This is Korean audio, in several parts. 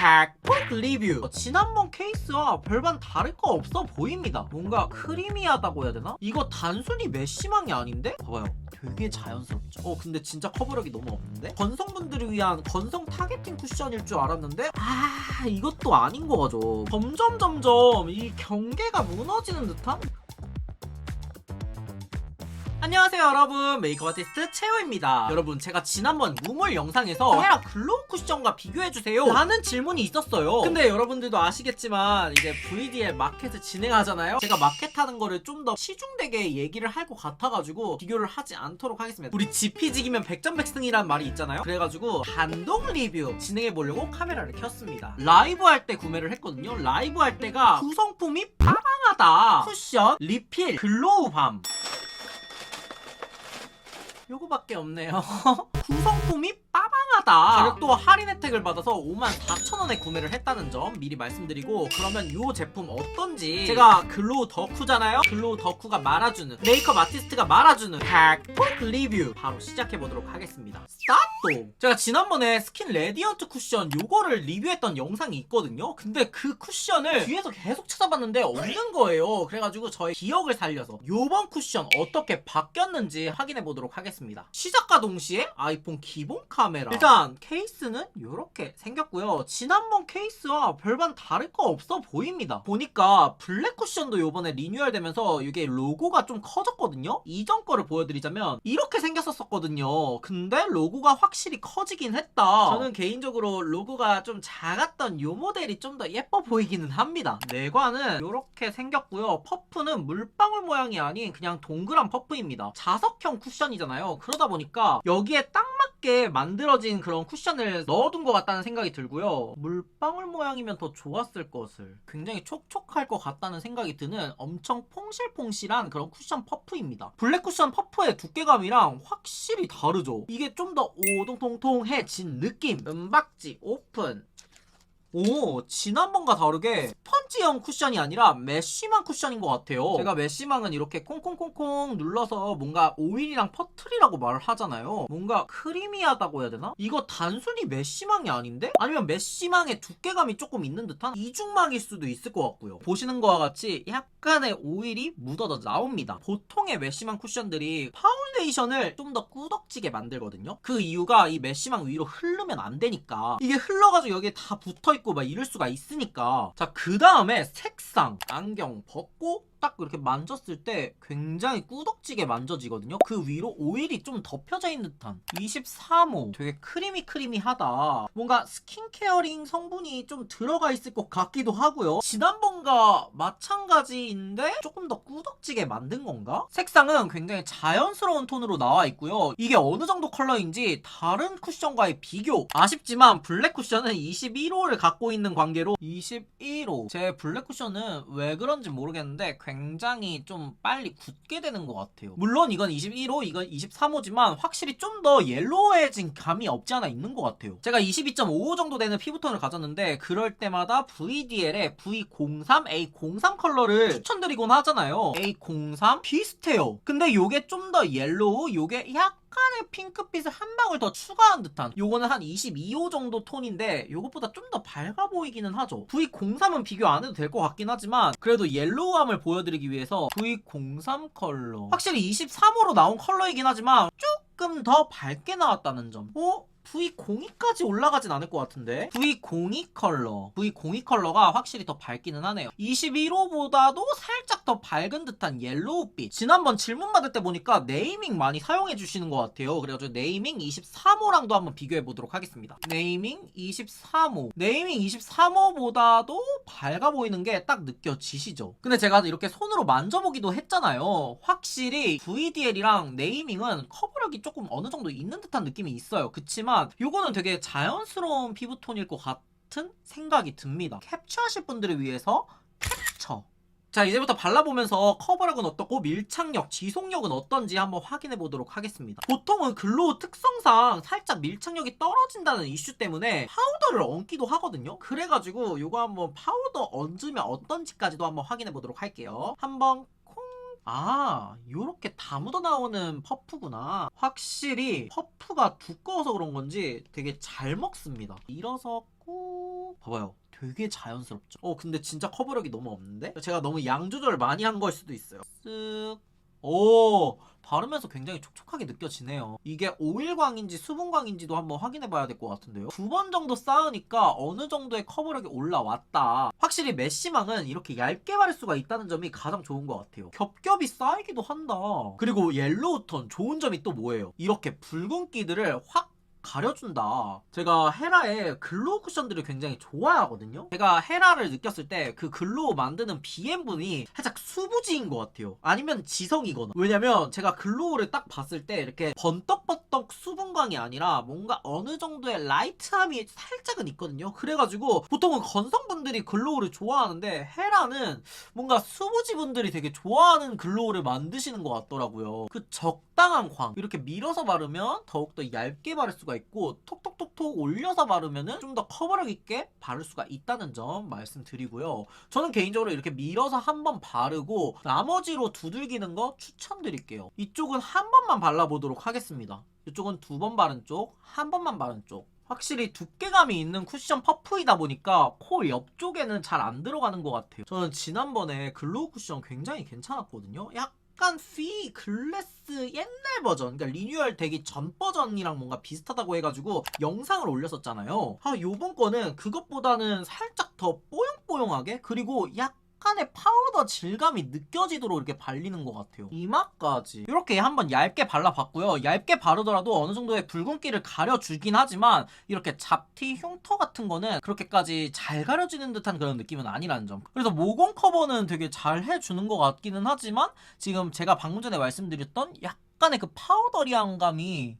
팩폭 리뷰 어, 지난번 케이스와 별반 다를 거 없어 보입니다 뭔가 크리미하다고 해야 되나? 이거 단순히 메쉬망이 아닌데? 봐봐요 되게 자연스럽죠 어 근데 진짜 커버력이 너무 없는데? 건성분들을 위한 건성 타겟팅 쿠션일 줄 알았는데 아 이것도 아닌 거죠 점점 점점 이 경계가 무너지는 듯한? 안녕하세요 여러분. 메이크업 아티스트 채호입니다. 여러분 제가 지난번 무물 영상에서 헤라 글로우 쿠션과 비교해주세요 라는 질문이 있었어요. 근데 여러분들도 아시겠지만 이제 VDL 마켓을 진행하잖아요. 제가 마켓 하는 거를 좀 더 시중되게 얘기를 할 것 같아가지고 비교를 하지 않도록 하겠습니다. 우리 지피지기면 백전백승이란 말이 있잖아요. 그래가지고 단독 리뷰 진행해보려고 카메라를 켰습니다. 라이브 할 때 구매를 했거든요. 라이브 할 때가 구성품이 빠방하다. 쿠션, 리필, 글로우 밤 요거밖에 없네요. 구성품이 빠방하다. 가격도 할인 혜택을 받아서 54,000원에 구매를 했다는 점 미리 말씀드리고 그러면 요 제품 어떤지 제가 글로우 덕후잖아요. 글로우 덕후가 말아주는 메이크업 아티스트가 말아주는 팩폭 리뷰 바로 시작해보도록 하겠습니다. 스타트! 제가 지난번에 스킨 레디언트 쿠션 요거를 리뷰했던 영상이 있거든요. 근데 그 쿠션을 뒤에서 계속 찾아봤는데 없는 거예요. 그래가지고 저의 기억을 살려서 요번 쿠션 어떻게 바뀌었는지 확인해보도록 하겠습니다. 시작과 동시에 아이폰 기본 카 메라. 일단 케이스는 이렇게 생겼고요. 지난번 케이스와 별반 다를 거 없어 보입니다. 보니까 블랙 쿠션도 요번에 리뉴얼 되면서 이게 로고가 좀 커졌거든요. 이전 거를 보여드리자면 이렇게 생겼었거든요. 근데 로고가 확실히 커지긴 했다. 저는 개인적으로 로고가 좀 작았던 요 모델이 좀 더 예뻐 보이기는 합니다. 내관은 이렇게 생겼고요. 퍼프는 물방울 모양이 아닌 그냥 동그란 퍼프입니다. 자석형 쿠션이잖아요. 그러다 보니까 여기에 딱 맞게 만 들어진 그런 쿠션을 넣어둔 것 같다는 생각이 들고요. 물방울 모양이면 더 좋았을 것을. 굉장히 촉촉할 것 같다는 생각이 드는 엄청 퐁실퐁실한 그런 쿠션 퍼프입니다. 블랙 쿠션 퍼프의 두께감이랑 확실히 다르죠. 이게 좀 더 오동통통해진 느낌. 은박지 오픈. 오 지난번과 다르게 스펀지형 쿠션이 아니라 메쉬망 쿠션인 것 같아요. 제가 메쉬망은 이렇게 콩콩콩콩 눌러서 뭔가 오일이랑 퍼트리라고 말을 하잖아요. 뭔가 크리미하다고 해야 되나? 이거 단순히 메쉬망이 아닌데? 아니면 메쉬망의 두께감이 조금 있는 듯한 이중막일 수도 있을 것 같고요. 보시는 거와 같이 약간의 오일이 묻어져 나옵니다. 보통의 메쉬망 쿠션들이 파운데이션을 좀 더 꾸덕지게 만들거든요. 그 이유가 이 메쉬망 위로 흐르면 안 되니까. 이게 흘러가지고 여기에 다 붙어 있고 막 이럴 수가 있으니까. 자 그 다음에 색상 안경 벗고 딱 이렇게 만졌을 때 굉장히 꾸덕지게 만져지거든요. 그 위로 오일이 좀 덮여져 있는 듯한. 23호. 되게 크리미 크리미하다. 뭔가 스킨케어링 성분이 좀 들어가 있을 것 같기도 하고요. 지난번과 마찬가지인데 조금 더 꾸덕지게 만든 건가? 색상은 굉장히 자연스러운 톤으로 나와 있고요. 이게 어느 정도 컬러인지 다른 쿠션과의 비교. 아쉽지만 블랙 쿠션은 21호를 갖고 있는 관계로 21호. 제 블랙 쿠션은 왜 그런지 모르겠는데 굉장히 좀 빨리 굳게 되는 것 같아요. 물론 이건 21호, 이건 23호지만 확실히 좀 더 옐로우해진 감이 없지 않아 있는 것 같아요. 제가 22.55 정도 되는 피부톤을 가졌는데 그럴 때마다 VDL의 V03, A03 컬러를 추천드리곤 하잖아요. A03 비슷해요. 근데 요게 좀 더 옐로우, 요게 약 간의 핑크빛을 한 방울 더 추가한 듯한 요거는 한 22호 정도 톤인데 요것보다 좀 더 밝아 보이기는 하죠. V03은 비교 안 해도 될 것 같긴 하지만 그래도 옐로우함을 보여드리기 위해서 V03 컬러. 확실히 23호로 나온 컬러이긴 하지만 조금 더 밝게 나왔다는 점. 어? V02까지 올라가진 않을 것 같은데? V02 컬러. V02 컬러가 확실히 더 밝기는 하네요. 21호보다도 살짝 더 밝은 듯한 옐로우빛. 지난번 질문 받을 때 보니까 네이밍 많이 사용해 주시는 것 같아요. 그래가지고 네이밍 23호랑도 한번 비교해 보도록 하겠습니다. 네이밍 23호. 네이밍 23호보다도 밝아 보이는 게 딱 느껴지시죠? 근데 제가 이렇게 손으로 만져보기도 했잖아요. 확실히 VDL이랑 네이밍은 커버력이 조금 어느 정도 있는 듯한 느낌이 있어요. 그치만 요거는 되게 자연스러운 피부톤일 것 같은 생각이 듭니다. 캡처하실 분들을 위해서 캡처. 자 이제부터 발라보면서 커버력은 어떻고 밀착력, 지속력은 어떤지 한번 확인해 보도록 하겠습니다. 보통은 글로우 특성상 살짝 밀착력이 떨어진다는 이슈 때문에 파우더를 얹기도 하거든요. 그래가지고 요거 한번 파우더 얹으면 어떤지까지도 한번 확인해 보도록 할게요. 한번 콩 아, 요렇게 다 묻어 나오는 퍼프구나. 확실히 퍼프가 두꺼워서 그런 건지 되게 잘 먹습니다. 일어서 꾹. 오 봐봐요. 되게 자연스럽죠? 어 근데 진짜 커버력이 너무 없는데? 제가 너무 양 조절 많이 한 걸 수도 있어요. 쓱 오 바르면서 굉장히 촉촉하게 느껴지네요. 이게 오일광인지 수분광인지도 한번 확인해 봐야 될 것 같은데요. 두 번 정도 쌓으니까 어느 정도의 커버력이 올라왔다. 확실히 메쉬망은 이렇게 얇게 바를 수가 있다는 점이 가장 좋은 것 같아요. 겹겹이 쌓이기도 한다. 그리고 옐로우 톤 좋은 점이 또 뭐예요? 이렇게 붉은기들을 확 가려준다. 제가 헤라의 글로우 쿠션들을 굉장히 좋아하거든요. 제가 헤라를 느꼈을 때 그 글로우 만드는 BM분이 살짝 수부지인 것 같아요. 아니면 지성이거나. 왜냐면 제가 글로우를 딱 봤을 때 이렇게 번떡번떡 수분광이 아니라 뭔가 어느 정도의 라이트함이 살짝은 있거든요. 그래가지고 보통은 건성분들이 글로우를 좋아하는데 헤라는 뭔가 수부지 분들이 되게 좋아하는 글로우를 만드시는 것 같더라고요. 그 적당한 광 이렇게 밀어서 바르면 더욱더 얇게 바를 수가 있고 톡톡톡톡 올려서 바르면은 좀 더 커버력 있게 바를 수가 있다는 점 말씀드리고요. 저는 개인적으로 이렇게 밀어서 한 번 바르고 나머지로 두들기는 거 추천드릴게요. 이쪽은 한 번만 발라보도록 하겠습니다. 이쪽은 두 번 바른 쪽, 한 번만 바른 쪽. 확실히 두께감이 있는 쿠션 퍼프이다 보니까 코 옆쪽에는 잘 안 들어가는 것 같아요. 저는 지난번에 글로우 쿠션 굉장히 괜찮았거든요. 약간 피 글래스 옛날 버전, 그러니까 리뉴얼 되기 전 버전이랑 뭔가 비슷하다고 해가지고 영상을 올렸었잖아요. 아, 요번 거는 그것보다는 살짝 더 뽀용뽀용하게 그리고 약 약간의 파우더 질감이 느껴지도록 이렇게 발리는 것 같아요. 이마까지 이렇게 한번 얇게 발라봤고요. 얇게 바르더라도 어느 정도의 붉은기를 가려주긴 하지만 이렇게 잡티 흉터 같은 거는 그렇게까지 잘 가려지는 듯한 그런 느낌은 아니라는 점. 그래서 모공 커버는 되게 잘 해주는 것 같기는 하지만 지금 제가 방금 전에 말씀드렸던 약간의 그 파우더리한 감이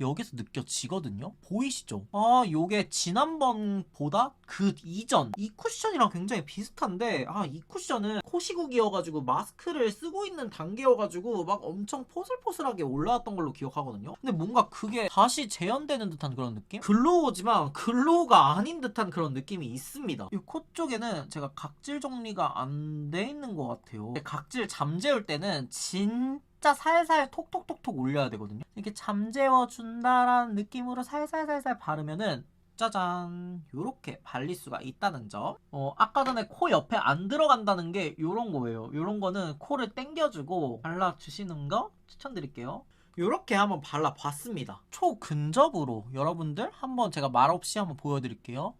여기서 느껴지거든요. 보이시죠? 아, 요게 지난번보다 그 이전 이 쿠션이랑 굉장히 비슷한데 아, 이 쿠션은 코시국이어가지고 마스크를 쓰고 있는 단계여가지고 막 엄청 포슬포슬하게 올라왔던 걸로 기억하거든요. 근데 뭔가 그게 다시 재현되는 듯한 그런 느낌? 글로우지만 글로우가 아닌 듯한 그런 느낌이 있습니다. 이 코 쪽에는 제가 각질 정리가 안 돼 있는 것 같아요. 각질 잠재울 때는 진 진짜 살살 톡톡톡톡 올려야 되거든요. 이렇게 잠재워 준다라는 느낌으로 살살살살 바르면은 짜잔 요렇게 발릴 수가 있다는 점. 어 아까 전에 코 옆에 안 들어간다는 게 요런 거예요. 요런 거는 코를 당겨주고 발라주시는 거 추천드릴게요. 요렇게 한번 발라봤습니다. 초근접으로 여러분들 한번 제가 말없이 한번 보여드릴게요.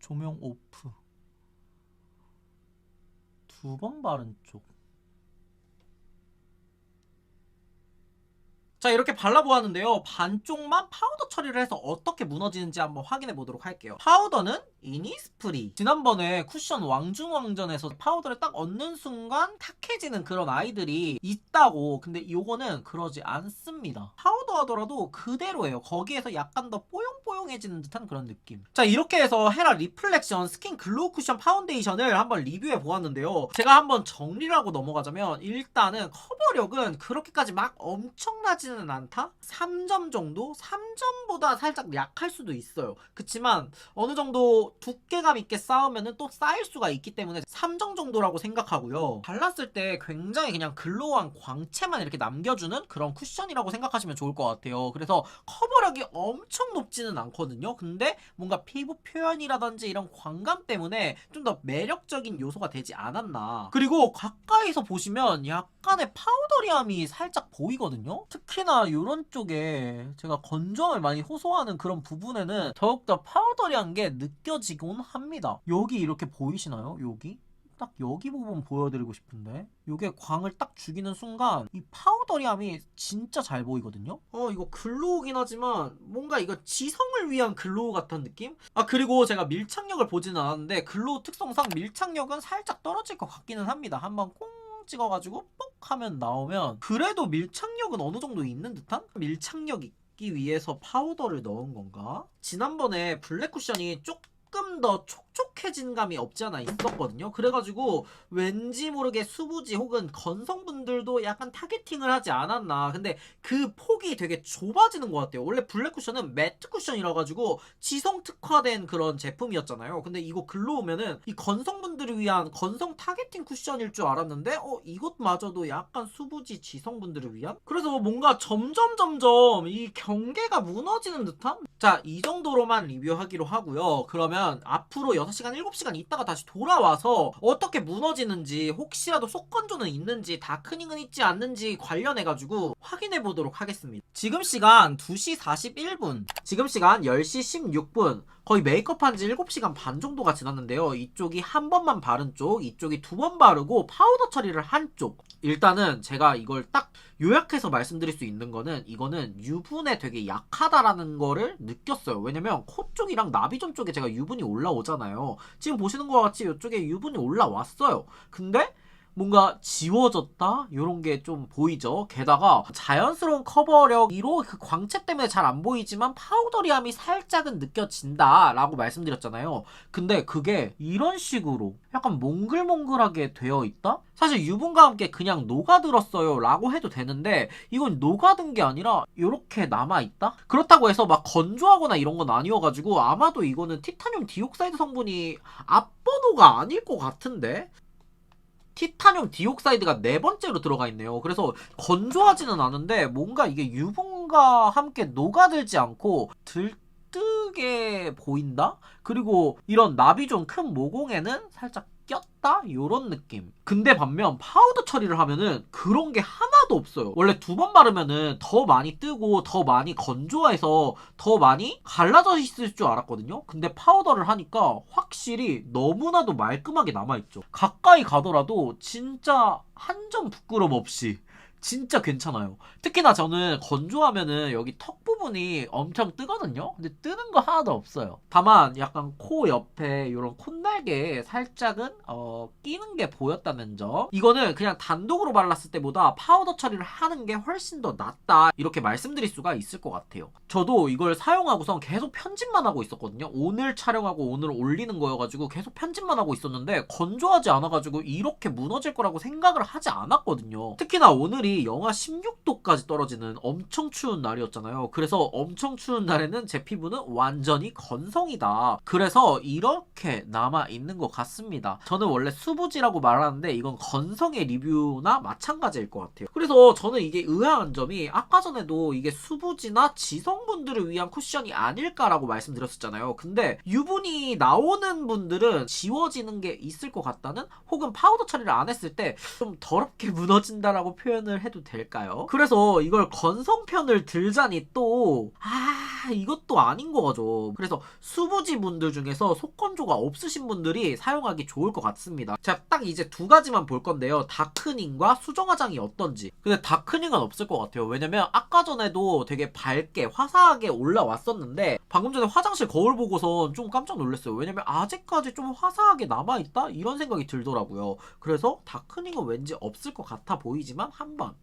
조명 오프. 두 번 바른 쪽. 자 이렇게 발라보았는데요 반쪽만 파우더 처리를 해서 어떻게 무너지는지 한번 확인해 보도록 할게요 파우더는 이니스프리 지난번에 쿠션 왕중왕전에서 파우더를 딱 얹는 순간 탁해지는 그런 아이들이 있다고 근데 이거는 그러지 않습니다 파우더 하더라도 그대로예요 거기에서 약간 더 뽀용뽀용해지는 듯한 그런 느낌 자 이렇게 해서 헤라 리플렉션 스킨 글로우 쿠션 파운데이션을 한번 리뷰해 보았는데요 제가 한번 정리를 하고 넘어가자면 일단은 커버력은 그렇게까지 막 엄청나지 나지는 않다? 3점 정도? 3점보다 살짝 약할 수도 있어요. 그치만 어느 정도 두께감 있게 쌓으면 또 쌓일 수가 있기 때문에 3점 정도라고 생각하고요. 발랐을 때 굉장히 그냥 글로우한 광채만 이렇게 남겨주는 그런 쿠션이라고 생각하시면 좋을 것 같아요. 그래서 커버력이 엄청 높지는 않거든요. 근데 뭔가 피부 표현이라든지 이런 광감 때문에 좀 더 매력적인 요소가 되지 않았나. 그리고 가까이서 보시면 약간의 파우더리함이 살짝 보이거든요. 특히 특히나 이런 쪽에 제가 건조함을 많이 호소하는 그런 부분에는 더욱더 파우더리한 게 느껴 지곤 합니다. 여기 이렇게 보이시나요? 여기? 딱 여기 부분 보여드리고 싶은데 이게 광을 딱 죽이는 순간 이 파우더리함이 진짜 잘 보이거든요 어 이거 글로우긴 하지만 뭔가 이거 지성을 위한 글로우 같은 느낌? 아 그리고 제가 밀착력을 보지는 않았는데 글로우 특성상 밀착력은 살짝 떨어질 것 같기는 합니다 한번 꽁 찍어가지고 뽁 하면 나오면 그래도 밀착력은 어느 정도 있는 듯한? 밀착력 있기 위해서 파우더를 넣은 건가? 지난번에 블랙 쿠션이 쪽 조금 더 촉촉해진 감이 없지 않아 있었거든요. 그래가지고 왠지 모르게 수부지 혹은 건성분 들도 약간 타겟팅을 하지 않았나. 근데 그 폭이 되게 좁아지는 것 같아요. 원래 블랙 쿠션은 매트 쿠션이라 가지고 지성 특화된 그런 제품이었잖아요. 근데 이거 글로 오면은 이 건성분들을 위한 건성 타겟팅 쿠션일 줄 알았는데 어 이것마저도 약간 수부지 지성분들을 위한? 그래서 뭔가 점점 점점 이 경계가 무너지는 듯한? 자, 이 정도로만 리뷰하기로 하고요. 그러면 앞으로 6시간, 7시간 있다가 다시 돌아와서 어떻게 무너지는지 혹시라도 속건조는 있는지 다 크닝은 있지 않는지 관련해가지고 확인해 보도록 하겠습니다. 지금 시간 2시 41분. 지금 시간 10시 16분. 거의 메이크업 한 지 7시간 반 정도가 지났는데요. 이쪽이 한 번만 바른 쪽, 이쪽이 두 번 바르고 파우더 처리를 한 쪽. 일단은 제가 이걸 딱 요약해서 말씀드릴 수 있는 거는 이거는 유분에 되게 약하다라는 거를 느꼈어요. 왜냐면 코 쪽이랑 나비존 쪽에 제가 유분이 올라오잖아요. 지금 보시는 것과 같이 이쪽에 유분이 올라왔어요. 근데 뭔가 지워졌다? 이런 게 좀 보이죠. 게다가 자연스러운 커버력으로 그 광채 때문에 잘 안 보이지만 파우더리함이 살짝은 느껴진다 라고 말씀드렸잖아요. 근데 그게 이런 식으로 약간 몽글몽글하게 되어 있다? 사실 유분과 함께 그냥 녹아들었어요 라고 해도 되는데 이건 녹아든 게 아니라 이렇게 남아있다? 그렇다고 해서 막 건조하거나 이런 건 아니어가지고 아마도 이거는 티타늄 디옥사이드 성분이 앞번호가 아닐 것 같은데? 티타늄 디옥사이드가 네 번째로 들어가 있네요. 그래서 건조하지는 않은데 뭔가 이게 유분과 함께 녹아들지 않고 들 뜨게 보인다? 그리고 이런 나비존 큰 모공에는 살짝 꼈다? 요런 느낌. 근데 반면 파우더 처리를 하면은 그런 게 하나도 없어요. 원래 두 번 바르면은 더 많이 뜨고 더 많이 건조해서 더 많이 갈라져 있을 줄 알았거든요. 근데 파우더를 하니까 확실히 너무나도 말끔하게 남아있죠. 가까이 가더라도 진짜 한 점 부끄럼 없이 진짜 괜찮아요. 특히나 저는 건조하면은 여기 턱 부분이 엄청 뜨거든요. 근데 뜨는 거 하나도 없어요. 다만 약간 코 옆에 이런 콧날개에 살짝은 어, 끼는 게 보였다는 점. 이거는 그냥 단독으로 발랐을 때보다 파우더 처리를 하는 게 훨씬 더 낫다. 이렇게 말씀드릴 수가 있을 것 같아요. 저도 이걸 사용하고선 계속 편집만 하고 있었거든요. 오늘 촬영하고 오늘 올리는 거여가지고 계속 편집만 하고 있었는데 건조하지 않아가지고 이렇게 무너질 거라고 생각을 하지 않았거든요. 특히나 오늘이 영하 16도까지 떨어지는 엄청 추운 날이었잖아요. 그래서 엄청 추운 날에는 제 피부는 완전히 건성이다. 그래서 이렇게 남아 있는 것 같습니다. 저는 원래 수부지라고 말하는데 이건 건성의 리뷰나 마찬가지일 것 같아요. 그래서 저는 이게 의아한 점이 아까 전에도 이게 수부지나 지성분들을 위한 쿠션이 아닐까라고 말씀드렸었잖아요. 근데 유분이 나오는 분들은 지워지는 게 있을 것 같다는 혹은 파우더 처리를 안 했을 때 좀 더럽게 무너진다라고 표현을 해도 될까요? 그래서 이걸 건성편을 들자니 또 아, 이것도 아닌 거죠. 그래서 수부지 분들 중에서 속건조가 없으신 분들이 사용하기 좋을 것 같습니다. 제가 딱 이제 두 가지만 볼 건데요. 다크닝과 수정화장이 어떤지. 근데 다크닝은 없을 것 같아요. 왜냐면 아까 전에도 되게 밝게 화사하게 올라왔었는데 방금 전에 화장실 거울 보고선 좀 깜짝 놀랐어요. 왜냐면 아직까지 좀 화사하게 남아있다? 이런 생각이 들더라고요. 그래서 다크닝은 왠지 없을 것 같아 보이지만 한번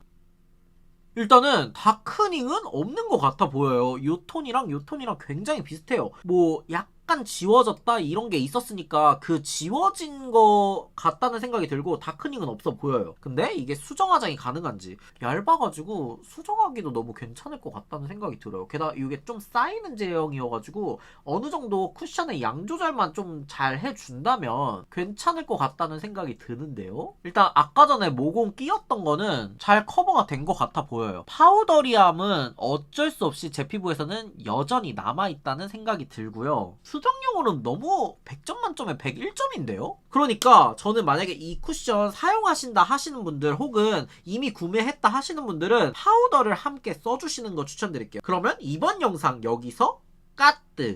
일단은 다크닝은 없는 것 같아 보여요. 요 톤이랑 요 톤이랑 굉장히 비슷해요. 뭐 약간 지워졌다 이런 게 있었으니까 그 지워진 거 같다는 생각이 들고 다크닝은 없어 보여요. 근데 이게 수정 화장이 가능한지 얇아가지고 수정하기도 너무 괜찮을 것 같다는 생각이 들어요. 게다가 이게 좀 쌓이는 제형이어가지고 어느 정도 쿠션의 양 조절만 좀 잘 해준다면 괜찮을 것 같다는 생각이 드는데요. 일단 아까 전에 모공 끼었던 거는 잘 커버가 된 것 같아 보여요. 파우더리함은 어쩔 수 없이 제 피부에서는 여전히 남아있다는 생각이 들고요. 수정용으로는 너무 100점 만점에 101점인데요? 그러니까 저는 만약에 이 쿠션 사용하신다 하시는 분들 혹은 이미 구매했다 하시는 분들은 파우더를 함께 써주시는 거 추천드릴게요. 그러면 이번 영상 여기서 까뜨!